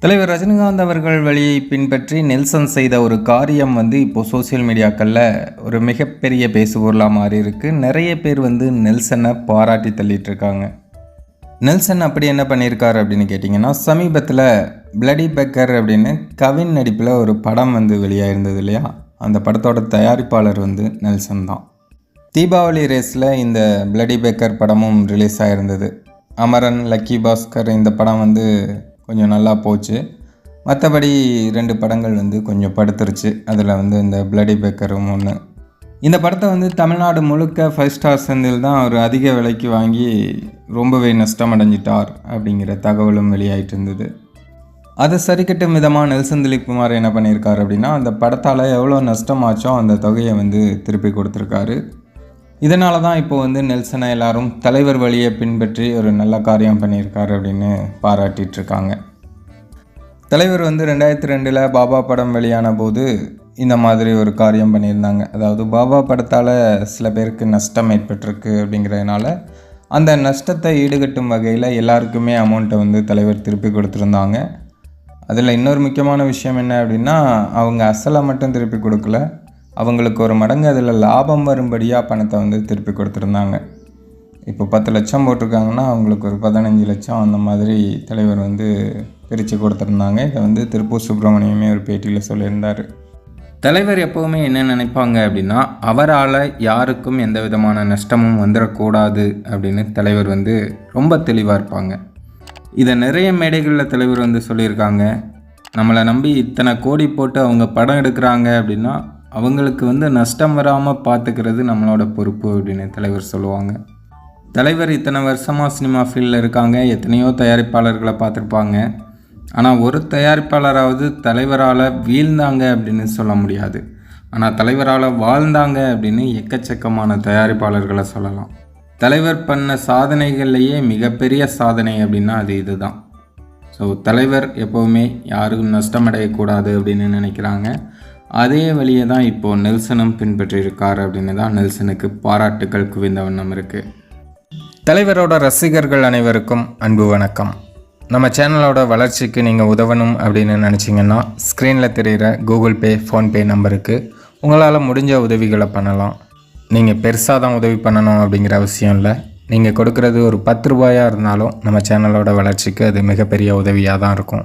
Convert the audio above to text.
தலைவர் ரஜினிகாந்த் அவர்கள் வழியை பின்பற்றி நெல்சன் செய்த ஒரு காரியம் வந்து இப்போ சோஷியல் மீடியாக்களில் ஒரு மிகப்பெரிய பேசுபொருளாக மாறி இருக்குது நிறைய பேர் வந்து நெல்சனை பாராட்டி தள்ளிட்டு இருக்காங்க நெல்சன் அப்படி என்ன பண்ணியிருக்காரு அப்படின்னு கேட்டிங்கன்னா சமீபத்தில் பிளடி பெக்கர் அப்படின்னு கவின் நடிப்பில் ஒரு படம் வந்து வெளியாயிருந்தது இல்லையா? அந்த படத்தோட தயாரிப்பாளர் வந்து நெல்சன் தான். தீபாவளி ரேஸில் இந்த பிளடி பேக்கர் படமும் ரிலீஸ் ஆகிருந்தது அமரன் லக்கி பாஸ்கர் இந்த படம் வந்து கொஞ்சம் நல்லா போச்சு. மற்றபடி ரெண்டு படங்கள் வந்து கொஞ்சம் படுத்துருச்சு. அதில் வந்து இந்த பிளடி பேக்கரும் ஒன்று இந்த படத்தை வந்து தமிழ்நாடு முழுக்க ஃபைவ் ஸ்டார் சந்தில் தான் அவர் அதிக விலைக்கு வாங்கி ரொம்பவே நஷ்டம் அடைஞ்சிட்டார் அப்படிங்கிற தகவலும் வெளியாயிட்டு இருந்தது. அதை சரிக்கட்டும் விதமாக நெல்சன் திலீப் குமார் என்ன பண்ணியிருக்காரு அப்படின்னா அந்த படத்தால் எவ்வளோ நஷ்டமாச்சோ அந்த தொகையை வந்து திருப்பி கொடுத்துருக்காரு. இதனால தான் இப்போ வந்து நெல்சனை எல்லாரும் தலைவர் வழியை பின்பற்றி ஒரு நல்ல காரியம் பண்ணியிருக்காரு அப்படின்னு பாராட்டிட்டுருக்காங்க தலைவர் வந்து ரெண்டாயிரத்தி ரெண்டில் பாபா படம் வெளியான போது இந்த மாதிரி ஒரு காரியம் பண்ணியிருந்தாங்க. அதாவது பாபா படத்தால் சில பேருக்கு நஷ்டம் ஏற்பட்டிருக்கு அப்படிங்கிறதுனால அந்த நஷ்டத்தை ஈடுகட்டும் வகையில் எல்லாருக்குமே அமௌண்ட்டை வந்து தலைவர் திருப்பி கொடுத்துருந்தாங்க. அதில் இன்னொரு முக்கியமான விஷயம் என்ன அப்படின்னா அவங்க அசலை மட்டும் திருப்பி கொடுக்கல. அவங்களுக்கு ஒரு மடங்கு அதில் லாபம் வரும்படியாக பணத்தை வந்து திருப்பி கொடுத்துருந்தாங்க. இப்போ பத்து லட்சம் போட்டிருக்காங்கன்னா அவங்களுக்கு ஒரு பதினஞ்சு லட்சம் அந்த மாதிரி தலைவர் வந்து பிரித்து கொடுத்துருந்தாங்க. இதை வந்து திருப்பூர் சுப்பிரமணியமே ஒரு பேட்டியில் சொல்லியிருந்தார். தலைவர் எப்போவுமே என்ன நினைப்பாங்க அப்படின்னா அவரால் யாருக்கும் எந்த விதமான நஷ்டமும் வந்துடக்கூடாது அப்படின்னு தலைவர் வந்து ரொம்ப தெளிவாக இருப்பாங்க. இதை நிறைய மேடைகளில் தலைவர் வந்து சொல்லியிருக்காங்க. நம்மளை நம்பி இத்தனை கோடி போட்டு அவங்க படம் எடுக்கிறாங்க அப்படின்னா அவங்களுக்கு வந்து நஷ்டம் வராமல் பார்த்துக்கிறது நம்மளோட பொறுப்பு அப்படின்னு தலைவர் சொல்லுவாங்க. தலைவர் இத்தனை வருஷமாக சினிமா ஃபீல்டில் இருக்காங்க எத்தனையோ தயாரிப்பாளர்களை பார்த்துருப்பாங்க. ஆனால் ஒரு தயாரிப்பாளராவது தலைவரால் வீழ்ந்தாங்க அப்படின்னு சொல்ல முடியாது. ஆனால் தலைவரால் வாழ்ந்தாங்க அப்படின்னு எக்கச்சக்கமான தயாரிப்பாளர்களை சொல்லலாம். தலைவர் பண்ண சாதனைகள்லேயே மிகப்பெரிய சாதனை அப்படின்னா அது இதுதான். ஸோ தலைவர் எப்போவுமே யாருக்கும் நஷ்டமடையக்கூடாது அப்படின்னு நினைக்கிறாங்க. அதே வழியை தான் இப்போது நெல்சனும் பின்பற்றியிருக்கார் அப்படின்னு தான் நெல்சனுக்கு பாராட்டுக்கள் குவிந்த வண்ணம் இருக்குது தலைவரோட ரசிகர்கள் அனைவருக்கும் அன்பு வணக்கம். நம்ம சேனலோட வளர்ச்சிக்கு நீங்கள் உதவணும் அப்படின்னு நினச்சிங்கன்னா ஸ்க்ரீனில் தெரிகிற கூகுள் பே ஃபோன்பே நம்பருக்கு உங்களால் முடிஞ்ச உதவிகளை பண்ணலாம். நீங்கள் பெருசாக தான் உதவி பண்ணணும் அப்படிங்கிற அவசியம் இல்லை. நீங்கள் கொடுக்குறது ஒரு பத்து ரூபாயாக இருந்தாலும் நம்ம சேனலோட வளர்ச்சிக்கு அது மிகப்பெரிய உதவியாக தான் இருக்கும்.